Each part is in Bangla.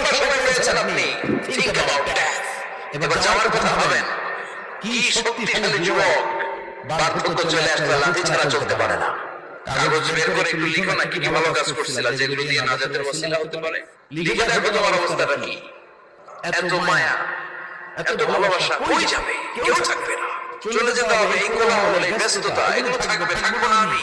লম্বা সময় পেয়েছেন আপনি। think about death এবার যাওয়ার কথা ভাবেন। কি শক্তিশালী যুবক। বার্ধক্য চলে আসলে লাঠি ছাড়া চলতে পারে না। কাগজ বের করে একটু লিখো না কি কি ভালো কাজ করছিল। যেগুলো দিয়ে নাজাতের ওসিলা হতে পারে। লিখে দেখো তোমার অবস্থাটা কি এত মায়া। এত ভালোবাসা কই যাবে? কেউ থাকবে না। চলে যেতে হবে এই কোলাহল এই ব্যস্ততা এগুলো থাকবে থাকব না। আমি।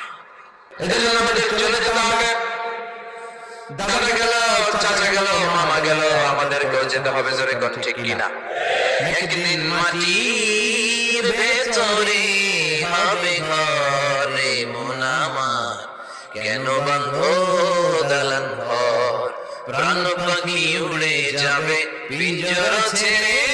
এদের জন্য চলে যেতে হবে। দাদা গেল, চাচা গেল, মামা গেল যেতে হবে, জোরে ঠিক কিনা। একদিন মাটির ভেতরে হবে ঘরে মন আমার। কেন বন্ধ দালান ঘর? প্রাণ পাখি উড়ে যাবে, পিঞ্জর ছেড়ে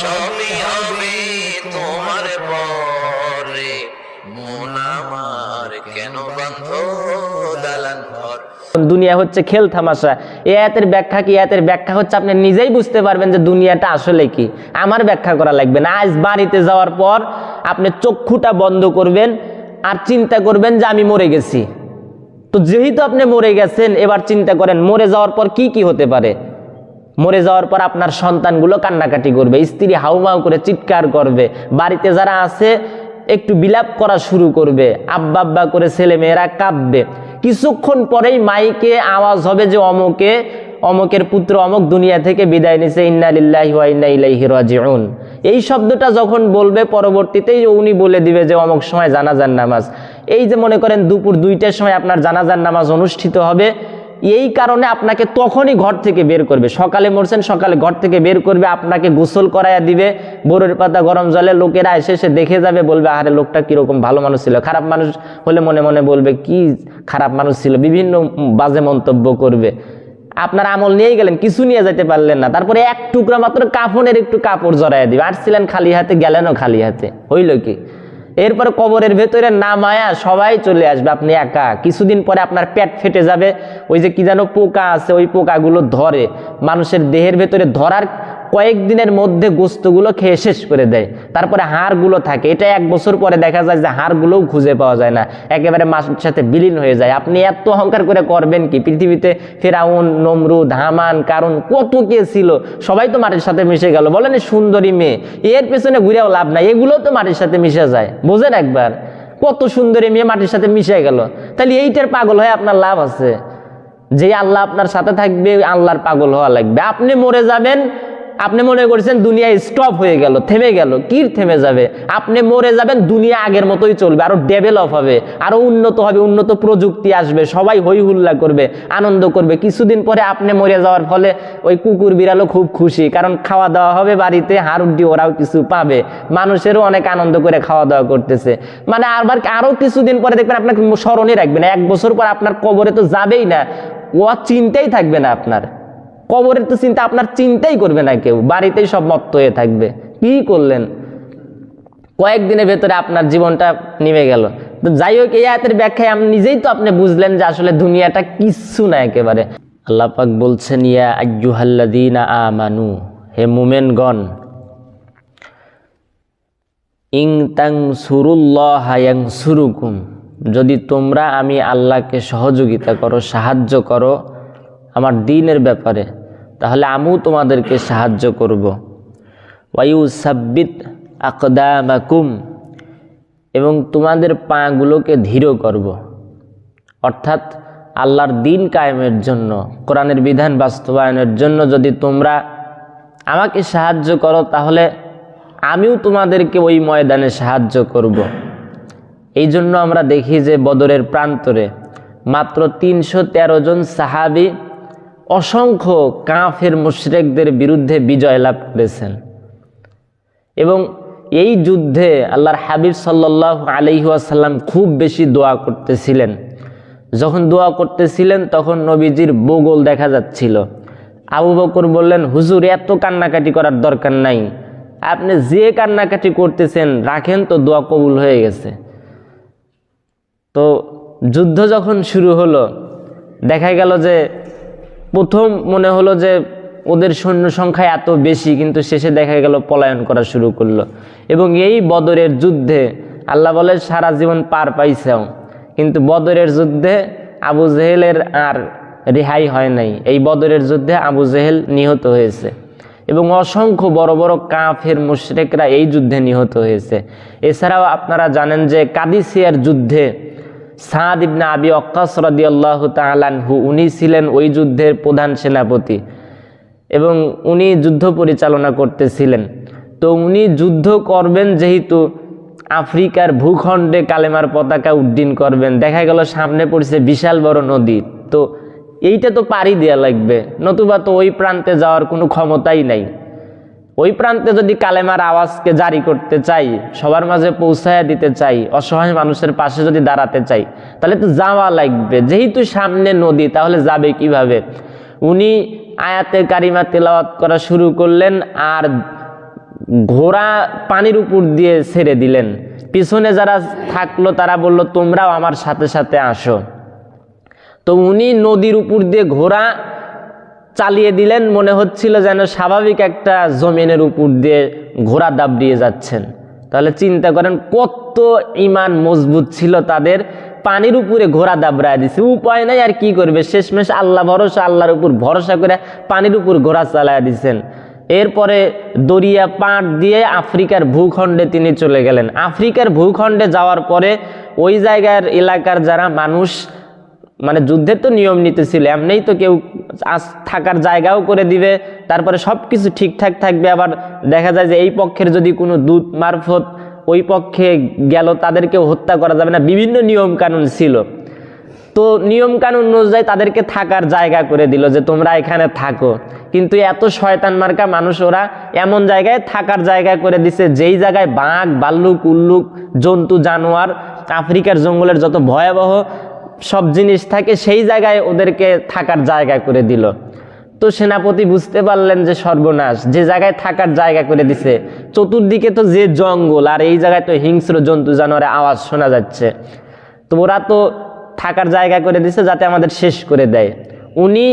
সবই হবে তোমার পরে। মন আমার কেন দালান ঘর? দুনিয়া হচ্ছে খেল থামাশা এ আয়াতের ব্যাখ্যা কি? আয়াতের ব্যাখ্যা হচ্ছে আপনি নিজেই বুঝতে পারবেন যে দুনিয়াটা আসলে কি। আমার ব্যাখ্যা করা লাগবে না। আজ বাড়িতে যাওয়ার পর আপনি চক্ষুটা বন্ধ করবেন আর চিন্তা করবেন যে আমি মরে গেছি। তো যেহেতু আপনি মরে গেছেন, এবার চিন্তা করেন, মরে যাওয়ার পর কি কি হতে পারে? মরে যাওয়ার পর আপনার সন্তানগুলো কান্নাকাটি করবে, স্ত্রী হাউমাউ করে চিৎকার করবে, বাড়িতে যারা আছে, একটু বিলাপ করা শুরু করবে আব্বা আব্বা করে ছেলে মেয়েরা কাঁদবে। কিছুক্ষণ পরেই মাইকে আওয়াজ হবে যে অমুকে, অমুকের পুত্র অমুক দুনিয়া থেকে বিদায় নিছে, ইন্না লিল্লাহি ওয়া ইন্না ইলাইহি রাজিউন। এই শব্দটা যখন বলবে, পরবর্তীতেই উনি বলে দিবে যে অমুক সময় জানাজার নামাজ। এই যে মনে করেন দুপুর দুইটার সময় আপনার জানাজার নামাজ অনুষ্ঠিত হবে এই কারণে আপনাকে তখনই ঘর থেকে বের করবে। সকালে মরছেন, সকালে ঘর থেকে বের করবে, আপনাকে গোসল করাইয়া দিবে। বোরের পাতা গরম জলে লোকেরা এসে এসে দেখে যাবে, বলবে আরে লোকটা কীরকম ভালো মানুষ ছিল। খারাপ মানুষ হলে মনে মনে বলবে, কি খারাপ মানুষ ছিল, বিভিন্ন বাজে মন্তব্য করবে। আপনার আমল নিয়েই গেলেন, কিছু নিয়ে যেতে পারলেন না। তারপরে এক টুকরা মাত্র কাফনের একটু কাপড় জড়াইয়া দিবে। আসছিলেন খালি হাতে, গেলেনও খালি হাতে। হইল কি? এরপরে কবরের ভেতরে নামায়া সবাই চলে আসবে, আপনি একা। কিছুদিন পরে আপনার পেট ফেটে যাবে, ওই যে কি যেন পোকা আছে, ওই পোকাগুলো ধরে। মানুষের দেহের ভেতরে ধরার কয়েকদিনের মধ্যে গোস্তগুলো খেয়ে শেষ করে দেয়। তারপরে হাড়গুলো থাকে। এটা এক বছর পরে দেখা যায় যে হাড়গুলোও খুঁজে পাওয়া যায় না। একেবারে মাসের সাথে বিলীন হয়ে যায়। আপনি এত অহংকার করে করবেন কি? পৃথিবীতে ফেরাউন, নমরুদ, হামান কারণ কত কে ছিল? সবাই তো মাটির সাথে মিশে গেল। বলেন সুন্দরী মেয়ে। এর পেছনে ঘুরেও লাভ নাই। এগুলো তো মাটির সাথে মিশে যায়। বোঝেন একবার। কত সুন্দরী মেয়ে মাটির সাথে মিশে গেল। তাহলে এইটার পাগল হয়ে আপনার লাভ আছে। যে আল্লাহ আপনার সাথে থাকবে, আল্লাহর পাগল হওয়া লাগবে। আপনি মরে যাবেন আপনি মনে করছেন দুনিয়া স্টপ হয়ে গেল, থেমে গেল কি থেমে যাবে? আপনি মরে যাবেন, দুনিয়া আগের মতোই চলবে, আরও ডেভেলপ হবে, আরও উন্নত হবে, উন্নত প্রযুক্তি আসবে, সবাই হই হুল্লা করবে, আনন্দ করবে। কিছুদিন পরে আপনি মরে যাওয়ার ফলে ওই কুকুর বিড়ালও খুব খুশি, কারণ খাওয়া দাওয়া হবে বাড়িতে হাড়ুড্ডি ওরাও কিছু পাবে। মানুষেরও অনেক আনন্দ করে খাওয়া দাওয়া করতেছে। মানে আবার আরও কিছুদিন পরে দেখবেন আপনাকে স্মরণে রাখবেন এক বছর পর আপনার কবরে তো যাবেই না, ও চিন্তাই থাকবে না আপনার। কবরের তো চিন্তা আপনার চিন্তাই করবে না কেউ, বাড়িতেই সব মত্ত হয়ে থাকবে। কি করলেন? কয়েকদিনের ভেতরে আপনার জীবনটা নেমে গেল। তো যাই হোক, এই আয়াতের ব্যাখ্যায় আমি নিজেই তো আপনি বুঝলেন যে আসলে দুনিয়াটা কিচ্ছু না একেবারে। আল্লাহ পাক বলছেন, ইয়া আজ্জুহাল্লাদিনা আমানু হে মুমেনগণ, ইং তাং সুরুল্লাহ হায়াং সুরুকুম যদি তোমরা আমি আল্লাহকে সহযোগিতা করো, সাহায্য করো আমার দিনের ব্যাপারে তাহলে আমিও তোমাদেরকে সাহায্য করব ওয়াইউ সাব্বিত আকদামাকুম, এবং তোমাদের পাগুলোকে ধীর করব অর্থাৎ আল্লাহর দিন কায়েমের জন্য, কোরআনের বিধান বাস্তবায়নের জন্য যদি তোমরা আমাকে সাহায্য করো, তাহলে আমিও তোমাদেরকে ওই ময়দানে সাহায্য করব। এই জন্য আমরা দেখি যে বদরের প্রান্তরে মাত্র তিনশো তেরো জন সাহাবি অসংখ্য কাফের মুশরেকদের বিরুদ্ধে বিজয় লাভ করেছেন। এবং এই যুদ্ধে আল্লাহর হাবিব সাল্লাহ আলহিহাসাল্লাম খুব বেশি দোয়া করতেছিলেন। যখন দোয়া করতেছিলেন, তখন নবীজির বগল দেখা যাচ্ছিল। আবু বকর বললেন, হুজুর, এত কান্নাকাটি করার দরকার নাই। আপনি যে কান্নাকাটি করতেছেন, রাখেন তো দোয়া কবুল হয়ে গেছে। তো যুদ্ধ যখন শুরু হলো, দেখা গেল যে প্রথম মনে হলো যে ওদের সৈন্য সংখ্যা এত বেশি, কিন্তু শেষে দেখা গেল পলায়ন করা শুরু করল। এবং এই বদরের যুদ্ধে আল্লাহ বলে, সারা জীবন পার পাইছেও। কিন্তু বদরের যুদ্ধে আবু জেহেলের আর রেহাই হয় নাই। এই বদরের যুদ্ধে আবু জেহেল নিহত হয়েছে। এবং অসংখ্য বড় বড় কাফের মুশরেকরা এই যুদ্ধে নিহত হয়েছে। এছাড়াও আপনারা জানেন যে কাদিসিয়ার যুদ্ধে সাদ ইবনা আবি অক্কাস রদিয়াল্লাহ তালানহু উনি ছিলেন ওই যুদ্ধের প্রধান সেনাপতি এবং উনি যুদ্ধ পরিচালনা করতেছিলেন। তো উনি যুদ্ধ করবেন যেহেতু আফ্রিকার ভূখণ্ডে কালেমার পতাকা উড্ডীন করবেন, দেখা গেল সামনে পড়ছে বিশাল বড় নদী। তো এইটা তো পাড়ি দেওয়া লাগবে, নতুবা তো ওই প্রান্তে যাওয়ার কোনো ক্ষমতাই নাই। ওই প্রান্তে যদি কালেমার আওয়াজকে জারি করতে চাই, সবার মাঝে পৌঁছায় দিতে চাই, অসহায় মানুষের পাশে যদি দাঁড়াতে চাই, তাহলে তো যাওয়া লাগবে। যেহেতু সামনে নদী, তাহলে যাবে কীভাবে? উনি আয়াতে কারিমা তেলাওয়াত করা শুরু করলেন আর ঘোড়া পানির উপর দিয়ে ছেড়ে দিলেন। পিছনে যারা থাকল, তারা বলল, তোমরাও আমার সাথে সাথে আসো। তো উনি নদীর উপর দিয়ে ঘোড়া চালিয়ে দিলেন, মনে হচ্ছিল যেন স্বাভাবিক একটা জমিনের উপর দিয়ে ঘোড়া দাবড়িয়ে যাচ্ছেন। তাহলে চিন্তা করেন, কত ইমান মজবুত ছিল তাদের। পানির উপরে ঘোড়া দাবড়ায় দিছে। উপায় নাই, আর কি করবে? শেষমেশ আল্লাহ ভরসা, আল্লাহর উপর ভরসা করে পানির উপর ঘোড়া চালায় দিছেন। এরপরে দরিয়া পাট দিয়ে আফ্রিকার ভূখণ্ডে তিনি চলে গেলেন। আফ্রিকার ভূখণ্ডে যাওয়ার পরে ওই জায়গার এলাকার যারা মানুষ মানে যুদ্ধের তো নিয়ম নীতি ছিল এমনিই তো কেউ আস- থাকার জায়গাও করে দিবে, তারপরে সব কিছু ঠিকঠাক থাকবে, আবার দেখা যায় যে এই পক্ষের যদি কোনো দূত মারফত ওই পক্ষে গেল, তাদেরকেও হত্যা করা যাবে না, বিভিন্ন নিয়ম কানুন ছিল। তো নিয়ম কানুন অনুযায়ী তাদেরকে থাকার জায়গা করে দিল যে তোমরা এখানে থাকো। কিন্তু এত শয়তান মার্কা মানুষ ওরা এমন জায়গায় থাকার জায়গা করে দিছে, যেই জায়গায় বাঘ ভাল্লুক উল্লুক, জন্তু, জানোয়ার, আফ্রিকার জঙ্গলের যত ভয়াবহ সব জিনিস থাকে, সেই জায়গায় ওদেরকে থাকার জায়গা করে দিল। তো সেনাপতি বুঝতে পারলেন যে সর্বনাশ, যে জায়গায় থাকার জায়গা করে দিছে। চতুর্দিকে তো যে জঙ্গল, আর এই জায়গায় তো হিংস্র জন্তু জানোয়ারের আওয়াজ শোনা যাচ্ছে। তো ওরা তো থাকার জায়গা করে দিছে যাতে আমাদের শেষ করে দেয়। উনি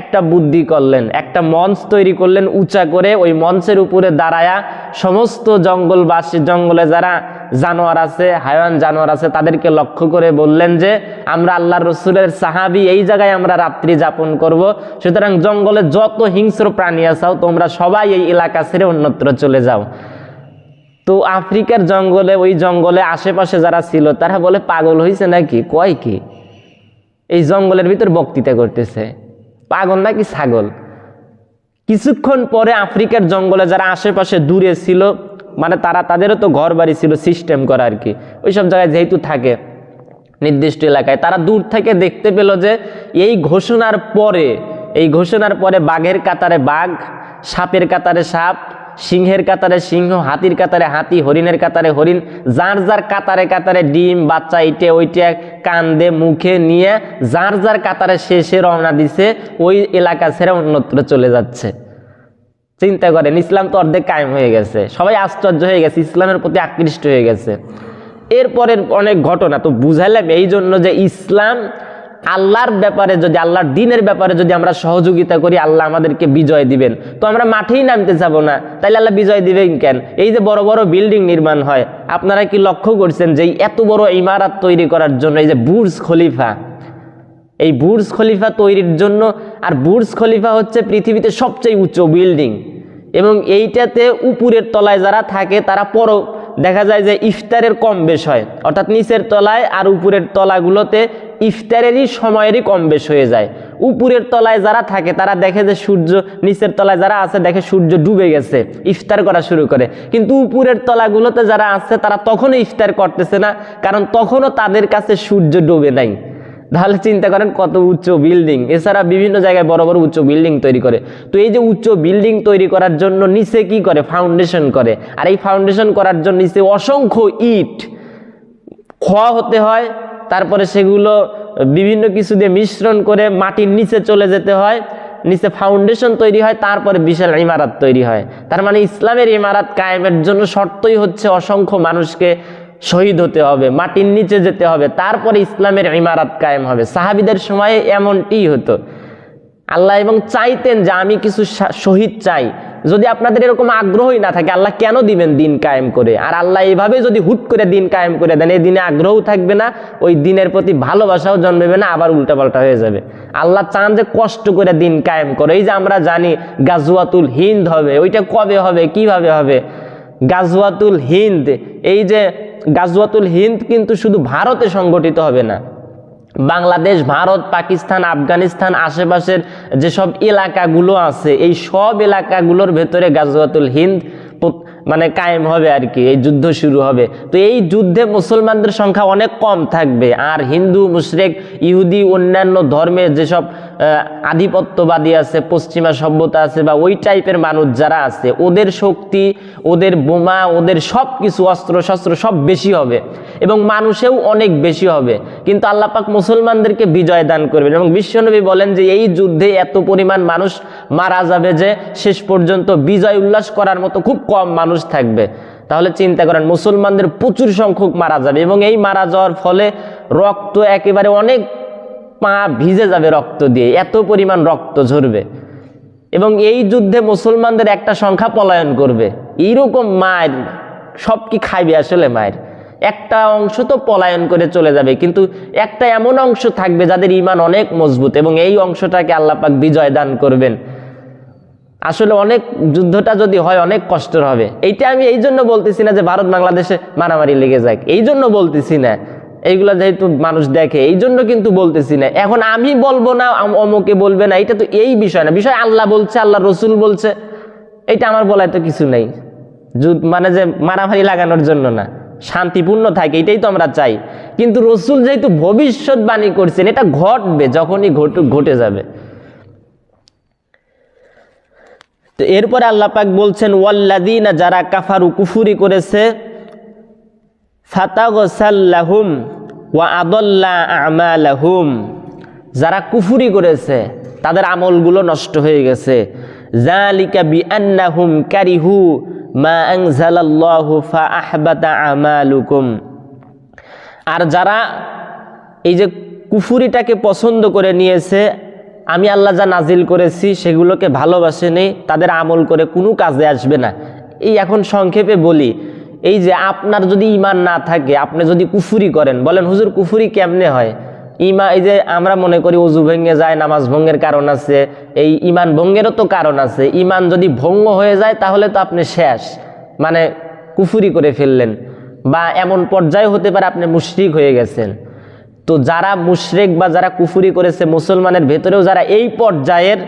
একটা বুদ্ধি করলেন, একটা মঞ্চ তৈরি করলেন উঁচা করে। ওই মঞ্চের উপরে দাঁড়ায়া সমস্ত জঙ্গলবাসী, জঙ্গলে যারা জানোয়ার আছে, হায়ান জানোয়ার আছে, তাদেরকে লক্ষ্য করে বললেন যে, আমরা আল্লাহ রসুলের সাহাবি, এই জায়গায় আমরা রাত্রি যাপন করব। সুতরাং জঙ্গলে যত হিংস্র প্রাণী আসাও তোমরা সবাই এই এলাকা ছেড়ে অন্যত্র চলে যাও। তো আফ্রিকার জঙ্গলে, ওই জঙ্গলে আশেপাশে যারা ছিল, তারা বলে, পাগল হয়েছে নাকি? কয় কি? এই জঙ্গলের ভিতর বক্তৃতা করতেছে। পাগল নাকি ছাগল? কিছুক্ষণ পরে আফ্রিকার জঙ্গলে যারা আশেপাশে দূরে ছিল মানে তারা, তাদেরও তো ঘর বাড়ি ছিল সিস্টেম করা আর কি। ওই সব জায়গায় যেহেতু থাকে নির্দিষ্ট এলাকায়, তারা দূর থেকে দেখতে পেল যে এই ঘোষণার পরে, এই ঘোষণার পরে বাঘের কাতারে বাঘ, সাপের কাতারে সাপ, সিংহের কাতারে সিংহ, হাতির কাতারে হাতি, হরিণের কাতারে হরিণ, যার যার কাতারে কাতারে ডিম, বাচ্চা, ইটে, ওইটে, কান্দে, মুখে নিয়ে যার যার কাতারে শেষে রওনা দিছে, ওই এলাকা ছেড়ে অন্যত্র চলে যাচ্ছে। চিন্তা করেন, ইসলাম তো অর্ধেক কায়েম হয়ে গেছে। সবাই আশ্চর্য হয়ে গেছে, ইসলামের প্রতি আকৃষ্ট হয়ে গেছে। এরপরের অনেক ঘটনা, তো বুঝাইলাম এই জন্য যে ইসলাম আল্লাহর ব্যাপারে যদি, আল্লাহর দিনের ব্যাপারে যদি আমরা সহযোগিতা করি, আল্লাহ আমাদেরকে বিজয় দিবেন। তো আমরা মাঠেই নামতে যাব না, তাইলে আল্লাহ বিজয় দিবেন কেন? এই যে বড় বড় বিল্ডিং নির্মাণ হয়, আপনারা কি লক্ষ্য করছেন যে এত বড় ইমারত তৈরি করার জন্য এই যে বুর্জ খলিফা এই বুর্জ খলিফা তৈরির জন্য, আর বুর্জ খলিফা হচ্ছে পৃথিবীতে সবচেয়ে উচ্চ বিল্ডিং এবং এইটাতে উপরের তলায় যারা থাকে, তারা পর, দেখা যায় যে ইফতারের কম বেশ হয়। অর্থাৎ নিচের তলায় আর উপরের তলাগুলোতে ইফতারেরই সময়েরই কম বেশ হয়ে যায়। উপরের তলায় যারা থাকে, তারা দেখে যে সূর্য, নিচের তলায় যারা আছে, দেখে সূর্য ডুবে গেছে, ইফতার করা শুরু করে। কিন্তু উপরের তলাগুলোতে যারা আছে, তারা তখনও ইফতার করতেছে না, কারণ তখনও তাদের কাছে সূর্য ডুবে নাই। তাহলে চিন্তা করেন কত উচ্চ বিল্ডিং এছাড়া বিভিন্ন জায়গায় বড় বড় উচ্চ বিল্ডিং তৈরি করে। তো এই যে উচ্চ বিল্ডিং তৈরি করার জন্য নিচে কি করে? ফাউন্ডেশন করে। আর এই ফাউন্ডেশন করার জন্য নিচে অসংখ্য ইট। খোয়া হতে হয়, তারপরে সেগুলো বিভিন্ন কিছু দিয়ে মিশ্রণ করে মাটির নিচে চলে যেতে হয়। নিচে ফাউন্ডেশন তৈরি হয়, তারপরে বিশাল ইমারাত তৈরি হয়। তার মানে ইসলামের ইমারাত কায়েমের জন্য শর্তই হচ্ছে অসংখ্য মানুষকে শহীদ হতে হবে, মাটির নিচে যেতে হবে, তারপরে ইসলামের ইমারাত কায়েম হবে। সাহাবিদের সময়ে এমনটি হতো। আল্লাহ এবং চাইতেন যে আমি কিছু শহীদ চাই। যদি আপনাদের এরকম আগ্রহই না থাকে, আল্লাহ কেন দিবেন দিন কায়েম করে? আর আল্লাহ এইভাবে যদি হুট করে দিন কায়েম করে দেন, এই দিনে আগ্রহও থাকবে না, ওই দিনের প্রতি ভালোবাসাও জন্মেবে না, আবার উল্টাপাল্টা হয়ে যাবে। আল্লাহ চান যে কষ্ট করে দিন কায়েম করে। এই যে আমরা জানি গাজওয়াতুল হিন্দ হবে, ওইটা কবে হবে, কীভাবে হবে? গাজওয়াতুল হিন্দ, এই যে গাজওয়াতুল হিন্দ কিন্তু শুধু ভারতে সংগঠিত হবে না। বাংলাদেশ, ভারত, পাকিস্তান, আফগানিস্তান আশেপাশের যেসব এলাকাগুলো আছে, এই সব এলাকাগুলোর ভেতরে গাজওয়াতুল হিন্দ মানে কায়েম হবে আর কি, এই যুদ্ধ শুরু হবে। তো এই যুদ্ধে মুসলমানদের সংখ্যা অনেক কম থাকবে। আর হিন্দু, মুশরেক, ইহুদি, অন্যান্য ধর্মের যেসব আধিপত্যবাদী আছে, পশ্চিমা সভ্যতা আছে বা ওই টাইপের মানুষ যারা আছে, ওদের শক্তি, ওদের বোমা, ওদের সব কিছু অস্ত্র শস্ত্র সব বেশি হবে এবং মানুষেও অনেক বেশি হবে। কিন্তু আল্লাহ পাক মুসলমানদেরকে বিজয় দান করবেন এবং বিশ্বনবী বলেন যে এই যুদ্ধে এত পরিমাণ মানুষ মারা যাবে যে শেষ পর্যন্ত বিজয় উল্লাস করার মতো খুব কম মানুষ থাকবে। তাহলে চিন্তা করেন, মুসলমানদের প্রচুর সংখ্যক মারা যাবে এবং এই মারা যাওয়ার ফলে রক্ত একেবারে অনেক পা ভিজে যাবে রক্ত দিয়ে, এত পরিমাণ রক্ত ঝরবে। এবং এই যুদ্ধে মুসলমানদের একটা সংখ্যা পলায়ন করবে। এইরকম মায়ের, সব কি খাইবে আসলে মায়ের? একটা অংশ তো পলায়ন করে চলে যাবে, কিন্তু একটা এমন অংশ থাকবে যাদের ইমান অনেক মজবুত এবং এই অংশটাকে আল্লাপাক বিজয় দান করবেন। আসলে অনেক যুদ্ধটা যদি হয়, অনেক কষ্টের হবে। এইটা আমি এই জন্য বলতেছি না যে ভারত বাংলাদেশে মারামারি লেগে যাক। এই জন্য বলতেছি না। এইগুলা যেহেতু মানুষ দেখে এই জন্য কিন্তু বলতেছি না। এখন আমি বলব না অমুকে বলবে না, এটা তো এই বিষয় না। বিষয় আল্লাহ বলছে, আল্লাহ রসুল বলছে এটা আমার বলায় তো কিছু নেই। মানে যে মারামারি লাগানোর জন্য না, শান্তিপূর্ণ থাকে, এটাই তো আমরা চাই। কিন্তু রসুল যেহেতু ভবিষ্যৎবাণী করছেন, এটা ঘটবে, যখনই ঘটু ঘটে যাবে। তো এরপরে আল্লাহ পাক বলছেন ওয়াল্লাদিনা যারা কাফারু কুফুরি করেছে ফাতাগসাল্লাহুম ওয়া আদল্লা আমালাহুম। যারা কুফুরি করেছে, তাদের আমলগুলো নষ্ট হয়ে গেছে। জালিকা বিআন্নাহুম কারিহু মা আনজালাল্লাহু ফাআহবাতা আমালুকুম। আর যারা এই যে কুফুরিটাকে পছন্দ করে নিয়েছে, আমি আল্লাহ যা নাজিল করেছি সেগুলোকে ভালোবাসেনি তাদের আমল করে কোনো কাজে আসবে না। এই এখন সংক্ষেপে বলি এই যে আপনার যদি ইমান না থাকে, আপনি যদি কুফুরি করেন, বলেন, হুজুর, কুফুরি কেমনে হয়? ইমা, এই যে আমরা মনে করি অজু ভেঙে যায়, নামাজ ভঙ্গের কারণ আছে, এই ইমান ভঙ্গেরও তো কারণ আছে। ইমান যদি ভঙ্গ হয়ে যায়, তাহলে তো আপনি শেষ মানে কুফুরি করে ফেললেন। বা এমন পর্যায়ে হতে পারে আপনি মুশরিক হয়ে গেছেন। তো যারা মুশরেক বা যারা কুফুরি করেছে, মুসলমানের ভেতরেও যারা এই পর্যায়ের,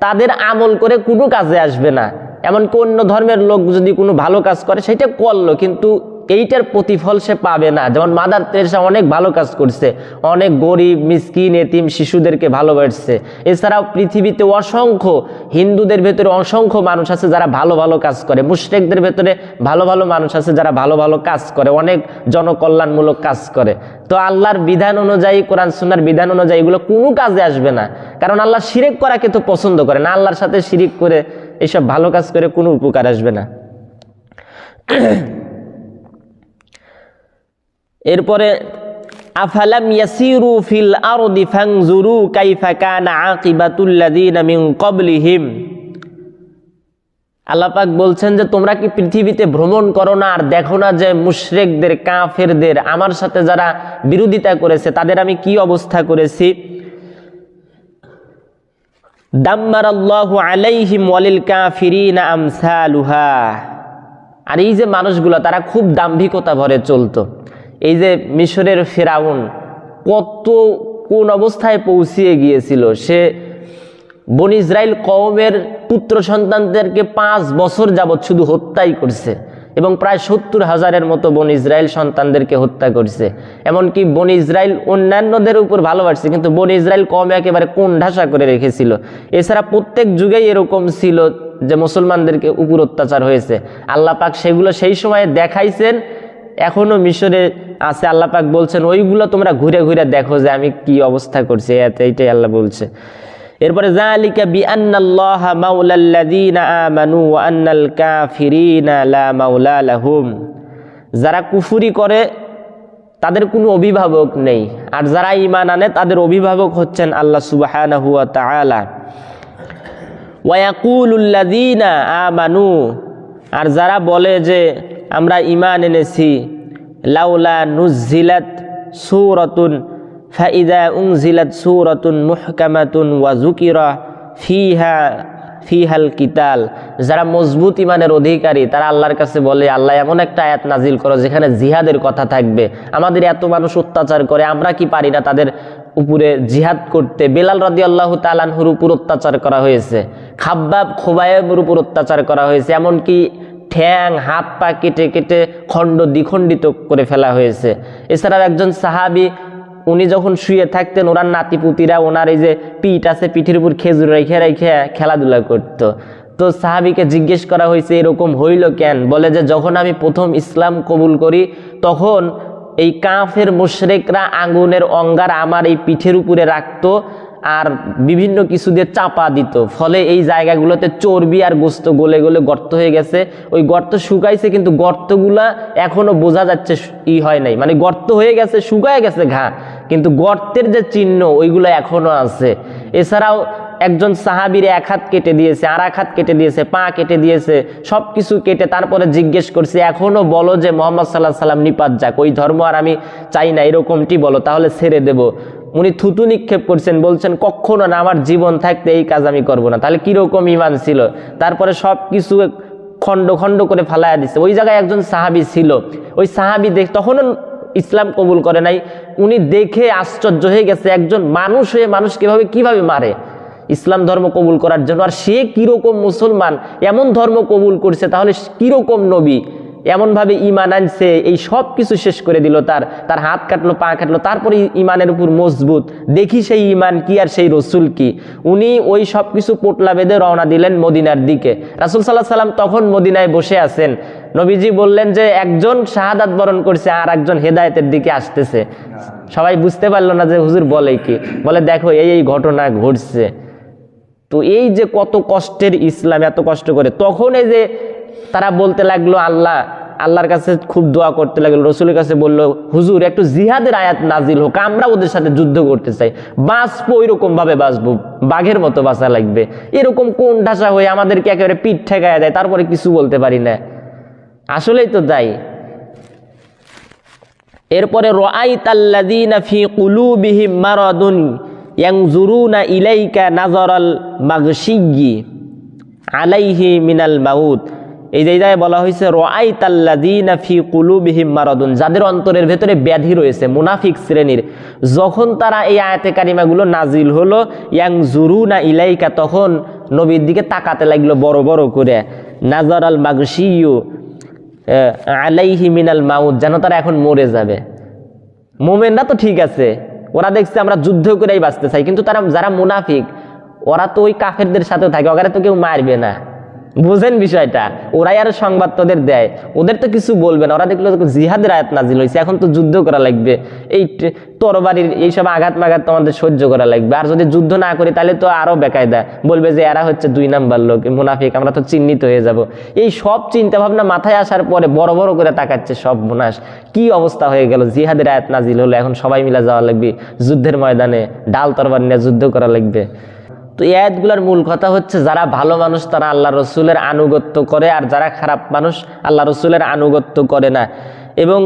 তাদের আমল করে কোনো কাজে আসবে না। এমনকি অন্য ধর্মের লোক যদি কোনো ভালো কাজ করে, সেটা করল, কিন্তু এইটার প্রতিফল সে পাবে না। যেমন মাদার তেরেসা অনেক ভালো কাজ করছে, অনেক গরিব, মিসকিন, এতিম শিশুদেরকে ভালোবাসছে। এছাড়াও পৃথিবীতে অসংখ্য হিন্দুদের ভেতরে অসংখ্য মানুষ আছে যারা ভালো ভালো কাজ করে। মুশরেকদের ভেতরে ভালো ভালো মানুষ আছে যারা ভালো ভালো কাজ করে, অনেক জনকল্যাণমূলক কাজ করে। তো আল্লাহর বিধান অনুযায়ী, কোরআন সুনার বিধান অনুযায়ী এগুলো কোনো কাজে আসবে না। কারণ আল্লাহ শিরিক করাকে তো পছন্দ করে না। আল্লাহর সাথে শিরিক করে এইসব ভালো কাজ করে কোনো উপকার আসবে না। এরপরে, আফালাম ইয়াসিরু ফিল আরদি ফানজুরু কাইফা কানা মিন আল্লাপাক বলছেন যে, তোমরা কি পৃথিবীতে ভ্রমণ করো না আর দেখো না যে মুশরেকদের, কাফেরদের, আমার সাথে যারা বিরোধিতা করেছে, তাদের আমি কি অবস্থা করেছি? দাম্মার আল্লাহু আলাইহিম ওয়ালিল কাফিরিনা আমসালুহা। আর এই যে মানুষগুলো, তারা খুব দাম্ভিকতা ভরে চলতো। এই যে মিশরের ফেরাউন কত কোন অবস্থায় পৌঁছিয়ে গিয়েছিল? সে বন ইসরায়েল কওমের পুত্র সন্তানদেরকে পাঁচ বছর যাবৎ শুধু হত্যাই করছে। এবং প্রায় সত্তর হাজারের মতো বন ইসরায়েল সন্তানদেরকে হত্যা করছে। এমনকি বন ইসরায়েল অন্যান্যদের উপর ভালোবাসছে, কিন্তু বন ইসরায়েল কমে একেবারে কোন ঢাসা করে রেখেছিল। এছাড়া প্রত্যেক যুগেই এরকম ছিল যে মুসলমানদেরকে উপর অত্যাচার হয়েছে। আল্লাহ পাক সেগুলো সেই সময়ে দেখাইছেন, এখনও মিশরে আছে। আল্লাহ পাক বলছেন, ওইগুলো তোমরা ঘুরে ঘুরে দেখো যে আমি কি অবস্থা করছি। এতে, এইটাই আল্লাহ বলছে। এরপরে লাহুম। যারা কুফুরি করে, তাদের কোনো অভিভাবক নেই। আর যারা ইমান আনে, তাদের অভিভাবক হচ্ছেন আল্লাহ সুবহানাহু ওয়া তাআলা। ওয়াকুলুল্লাদিনা আমানু, আর যারা বলে যে আমরা ইমান এনেছি, লাউলা নুজিলাত সুরতুন ফাইদা উংজিলাত সুরতুন মুহকামাতুন ওয়া জুকিরা ফিহা, ফিহাল কিতাল। যারা মজবুত ইমানের অধিকারী, তারা আল্লাহর কাছে বলে, আল্লাহ এমন একটা আয়াত নাজিল করো যেখানে জিহাদের কথা থাকবে। আমাদের এত মানুষ অত্যাচার করে, আমরা কি পারি না তাদের উপরে জিহাদ করতে? বেলাল রাদি আল্লাহ তালানহুর উপর অত্যাচার করা হয়েছে। খাব্বাব খোবায়েবের উপর অত্যাচার করা হয়েছে। এমনকি ঠ্যাং, হাত পা কেটে কেটে খণ্ড দ্বিখণ্ডিত করে ফেলা হয়েছে। এছাড়াও একজন সাহাবি উনি যখন শুয়ে থাকতেন, ওনার নাতিপুতিরা, ওনার এই যে পিঠ আছে, পিঠের উপর খেজুর রেখে রেখে খেলাধুলা করত। তো সাহাবিকে জিজ্ঞেস করা হয়েছে, এরকম হইল কেন? বলে যে, যখন আমি প্রথম ইসলাম কবুল করি, তখন এই কাফের মুশরেকরা আগুনের অঙ্গার আমার এই পিঠের উপরে রাখতো আর বিভিন্ন কিছু দিয়ে চাপা দিত। ফলে এই জায়গাগুলোতে চর্বি আর গোস্ত গলে গলে গর্ত হয়ে গেছে। ওই গর্ত শুকাইছে কিন্তু গর্তগুলা এখনও বোঝা যাচ্ছে ই হয় নাই। মানে গর্ত হয়ে গেছে, শুকায় গেছে ঘা। কিন্তু গর্তের যে চিহ্ন, ওইগুলো এখনও আছে। এছাড়াও একজন সাহাবির এক হাত কেটে দিয়েছে আর এক হাত কেটে দিয়েছে, পা কেটে দিয়েছে সব কিছু কেটে তারপরে জিজ্ঞেস করছে এখনও বলো যে মোহাম্মদ সাল্লাহ সাল্লাম নিপাত যাক, ওই ধর্ম আর আমি চাই না, এরকমটি বলো, তাহলে ছেড়ে দেব। উনি থুতু নিক্ষেপ করছেন, বলছেন, কখনো না, আমার জীবন থাকতে এই কাজ আমি করব না। তাহলে কীরকম ইমান ছিল? তারপরে সব কিছু খণ্ড খণ্ড করে ফালাইয়া দিচ্ছে ওই জায়গায় একজন সাহাবি ছিল। ওই সাহাবি দেখ, তখনও ইসলাম কবুল করে নাই। উনি দেখে আশ্চর্য হয়ে গেছে, একজন মানুষ হয়ে মানুষ কীভাবে কীভাবে মারে? ইসলাম ধর্ম কবুল করার জন্য। আর সে কীরকম মুসলমান, এমন ধর্ম কবুল করছে, তাহলে কীরকম নবী? এমনভাবে ইমান আনছে, এই সব কিছু শেষ করে দিল তার। তার হাত কাটলো, পা কাটলো, তারপরে ইমানের উপর মজবুত। দেখি সেই ইমান কি আর সেই রসুল কি। উনি ওই সব কিছু পোটলা বেঁধে রওনা দিলেন মদিনার দিকে। রাসুল সাল্লাহ সাল্লাম তখন মদিনায় বসে আছেন। নবীজি বললেন যে, একজন শাহাদাত বরণ করছে আর একজন হেদায়েতের দিকে আসতেছে। সবাই বুঝতে পারল না যে হুজুর বলে কি। বলে, দেখো, এই এই ঘটনা ঘটছে। তো এই যে কত কষ্টের ইসলাম, এত কষ্ট করে, তখন এই যে তারা বলতে লাগল আল্লাহ, আল্লাহর কাছে খুব দোয়া করতে লাগল, রসুলের কাছে বলল, হুজুর, একটু জিহাদের আয়াত নাজিল হোক, আমরা ওদের সাথে যুদ্ধ করতে চাই, বাঁচবো ওইরকম ভাবে বাঁচবো, বাঘের মতো বাঁচা লাগবে। এরকম কোন ঢাসা হয়ে আমাদেরকে একেবারে পিঠ ঠেকায় দেয়, তারপরে কিছু বলতে পারি না। আসলেই তো তাই। এরপরে, রাআইতাল্লাযীনা ফি কুলুবিহিম মারাদুন ইয়ানজুরুনা ইলাইকা নাজারাল মাগশিয়্যি আলাইহি মিনাল মাউত। এই জায়গায় বলা হয়েছে রাআইতাল্লাযীনা ফি কুলুবিহিম মারাদুন। যাদের অন্তরের ভেতরে ব্যাধি রয়েছে মুনাফিক শ্রেণির যখন তারা এই আয়াতে কারিমাগুলো নাজিল হলো ইয়ানজুরুনা ইলাইকা তখন নবীর দিকে তাকাতে লাগল বড় বড় করে। নাজারাল মাগশিয়্যু আহ, আলাইহি মিনাল মাউত যেন তারা এখন মরে যাবে। মোমেনরা তো ঠিক আছে ওরা দেখছে আমরা যুদ্ধ করেই বাঁচতে চাই, কিন্তু তারা, যারা মুনাফিক, ওরা তো ওই কাফেরদের সাথে থাকে ওরা তো কেউ মারবে না। বুঝেন বিষয়টা। ওরাই আর সংবাদ তোদের দেয়। ওদের তো কিছু বলবে না। ওরা দেখল জিহাদের আয়াত নাজিল হয়েছে এখন তো যুদ্ধ করা লাগবে। এই তরবারির এইসব আঘাত মাঘাত তো আমাদের সহ্য করা লাগবে। আর যদি যুদ্ধ না করি, তাহলে তো আরও বেকায়দা। বলবে যে এরা হচ্ছে দুই নাম্বার লোক মুনাফিক, আমরা তো চিহ্নিত হয়ে যাব। এই সব চিন্তা ভাবনা মাথায় আসার পরে বড় বড় করে তাকাচ্ছে সব মুনাস কি অবস্থা হয়ে গেল? জিহাদের আয়াত নাজিল হলো, এখন সবাই মিলে যাওয়া লাগবে। যুদ্ধের ময়দানে ডাল তরবার নিয়ে যুদ্ধ করা লাগবে। তো এই আয়াতগুলোর মূল কথা হচ্ছে যারা ভালো মানুষ তারা আল্লাহ রসুলের আনুগত্য করে আর যারা খারাপ মানুষ আল্লাহ রসুলের আনুগত্য করে না। এবং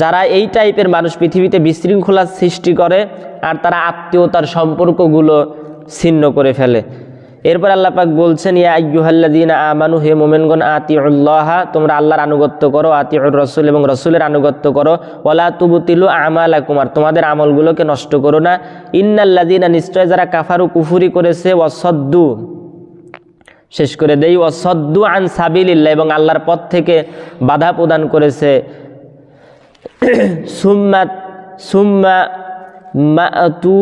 যারা এই টাইপের মানুষ পৃথিবীতে বিশৃঙ্খলা সৃষ্টি করে আর তারা আত্মীয়তার সম্পর্কগুলো ছিন্ন করে ফেলে। এরপর আল্লাহ পাক বলছেন, ইয়া আইয়ুহাল্লাযীনা আমানু, হে মুমিনগণ, আতিউল্লাহা, তোমরা আল্লাহর আনুগত্য করো আতিউর রাসূল এবং রাসূলের আনুগত্য করো, ওয়ালা তুবতিলু আমালাকুম, আর তোমাদের আমলগুলোকে নষ্ট করো না। ইন্নাল্লাযীনা, নিশ্চয় যারা কাফারু, কুফুরি করেছে ওয়াসাদ্দু শেষ করে দেই ওয়াসাদ্দু আন সাবিলিল্লাহ, এবং আল্লাহর পথ থেকে বাধা প্রদান করেছে। সুম্মা সুম্মা মাতু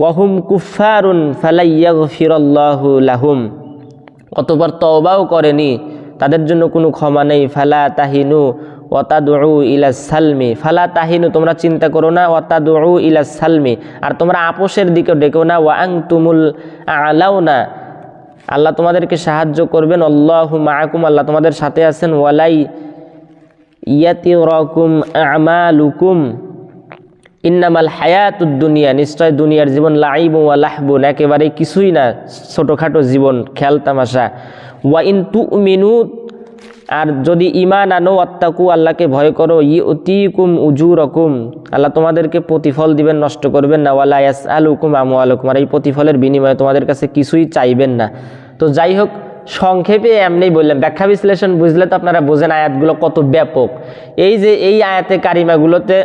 ওয়াহুম কুফারুন ফালাইয়াগফিরাল্লাহু লাহুম। অতপর তওবাও করেনি, তাদের জন্য কোনো ক্ষমা নেই। ফালা তাহিনু ওয়াতাদু ইলা সালমি। ফালা তাহিনু, তোমরা চিন্তা করো না ওয়াতাদু ইলা সালমি। আর তোমরা আপোষের দিকে ডেকো না, ওয়াং তুমুল আলাও না আল্লাহ তোমাদেরকে সাহায্য করবেন। আল্লাহ মাহকুম আল্লাহ তোমাদের সাথে আছেন। ওয়ালাই ইয়াতি রকুম আমালুকুম। ইন্নামাল হায়াতুদ দুনিয়া, নিশ্চয় দুনিয়ার জীবন লাইব ওয়া লাহবুন একেবারে কিছুই না, ছোটোখাটো জীবন, খেয়াল তামাশা। ওয়া ইন তু মিনু আর যদি ইমান আনো অত্তাকু আল্লাহকে ভয় করো ই অতিকুম উজু রকুম আল্লাহ তোমাদেরকে প্রতিফল দিবেন, নষ্ট করবেন না, ওয়ালা ইয়াস আলুকুম আমু আলুকুম আর এই প্রতিফলের বিনিময়ে তোমাদের কাছে কিছুই চাইবেন না। তো যাই হোক, সংক্ষেপে এমনি বললাম, ব্যাখ্যা বিশ্লেষণ বুঝলে তো আপনারা বোঝেন আয়াতগুলো কত ব্যাপক। এই যে এই আয়াতে কারিমাগুলোতে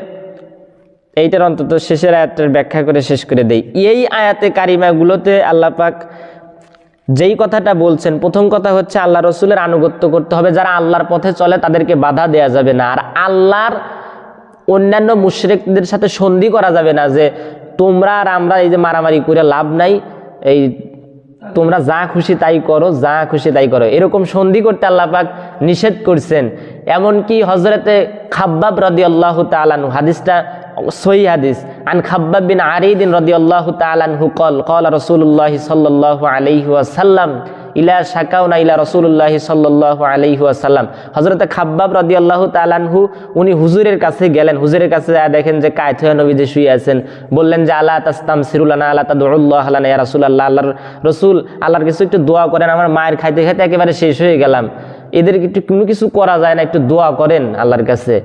এইটার অন্তত শেষের আয়াতটার ব্যাখ্যা করে শেষ করে দেই। এই আয়াতে কারিমাগুলোতে আল্লাহ পাক যেই কথাটা বলছেন, প্রথম কথা হচ্ছে আল্লাহ রসুলের আনুগত্য করতে হবে, যারা আল্লাহর পথে চলে তাদেরকে বাধা দেয়া যাবে না। আর আল্লাহর অন্যান্য মুশরিকদের সাথে সন্ধি করা যাবে না যে, তোমরা আর আমরা এই যে মারামারি করে লাভ নাই, এই তোমরা যা খুশি তাই করো, যা খুশি তাই করো। এরকম সন্ধি করতে আল্লাহ পাক নিষেধ করছেন। এমনকি হজরতে খাব্বাব রদি আল্লাহ তালানু হাদিসটা সহি হাদিস, আন খাব্বাব বিন আরিদিন রদি আল্লাহ তালানহু কল কল রসুল্লাহ সাল্লাহ আলাইহি ওয়াসাল্লাম, ইলা শাকাউনা ইলা রসুল্লাহ সাল্লাহ আলাইহি ওয়াসাল্লাম। হজরতে খাব্বাব রদি আল্লাহ তালানহু উনি হুজুরের কাছে গেলেন। হুজুরের কাছে দেখেন যে কায়থয়া নবী যে শুয়ে আছেন। বললেন যে আল্লাহ তাস্তাম সিরুলানা আল্লাহ তাদুল্লাহ আল্লাহ রসুল আল্লাহ আল্লাহর রসুল, আল্লাহর কিছু একটু দোয়া করেন, আমার মায়ের খাইতে খাইতে একেবারে শেষ হয়ে গেলাম। এদেরকে একটু কোনো কিছু করা যায় না, একটু দোয়া করেন আল্লাহর কাছে।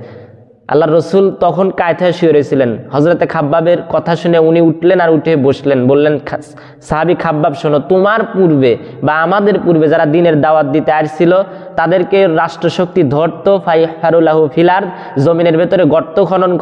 আল্লাহ রসুল তখন কায়থায় শুয়ে রয়েছিলেন হজরতে খাব্বাবের কথা শুনে উনি উঠলেন আর উঠে বসলেন। বললেন, "খা- সাহাবি খাব্বাব শোনো, তোমার পূর্বে বা আমাদের পূর্বে যারা দিনের দাওয়াত দিতে আসছিল তাদেরকে রাষ্ট্রশক্তি ধরত ফাই ফারুল্লাহ ফিলার জমিনের ভেতরে গর্ত খনন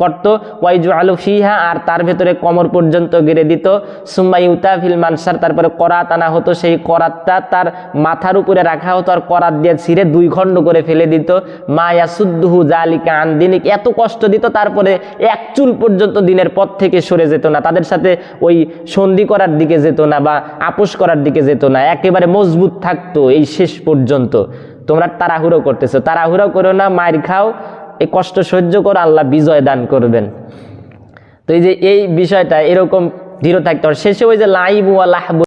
করত ওয়াইজু আলু ফিহা, আর তার ভেতরে কমর পর্যন্ত গেড়ে দিত। সুম্মা ইউতা ফিল মানসার, তারপরে করাত আনা হতো, সেই করাতটা তার মাথার উপরে রাখা হতো, আর করাত দিয়ে ছিঁড়ে দুই খণ্ড করে ফেলে দিত। মা ইয়াসুদ্দুহু জালিকা আনদিনিক এত কষ্ট দিত, তারপরে এক চুল পর্যন্ত দিনের পথ থেকে সরে যেত না, তাদের সাথে ওই সন্ধি করার দিকে যেত না, বা আপোষ করার দিকে যেত না, একেবারে মজবুত থাকতো এই শেষ পর্যন্ত। তোমরা তাড়াহুড়ো করতেছো। তাড়াহুড়ো করো না, মায়ের খাও, এই কষ্ট সহ্য করো, আল্লাহ বিজয় দান করবেন। তো এই যে এই বিষয়টা এরকম দৃঢ় থাকতে হবে। শেষে ওই যে লাইব ওয়া লাহব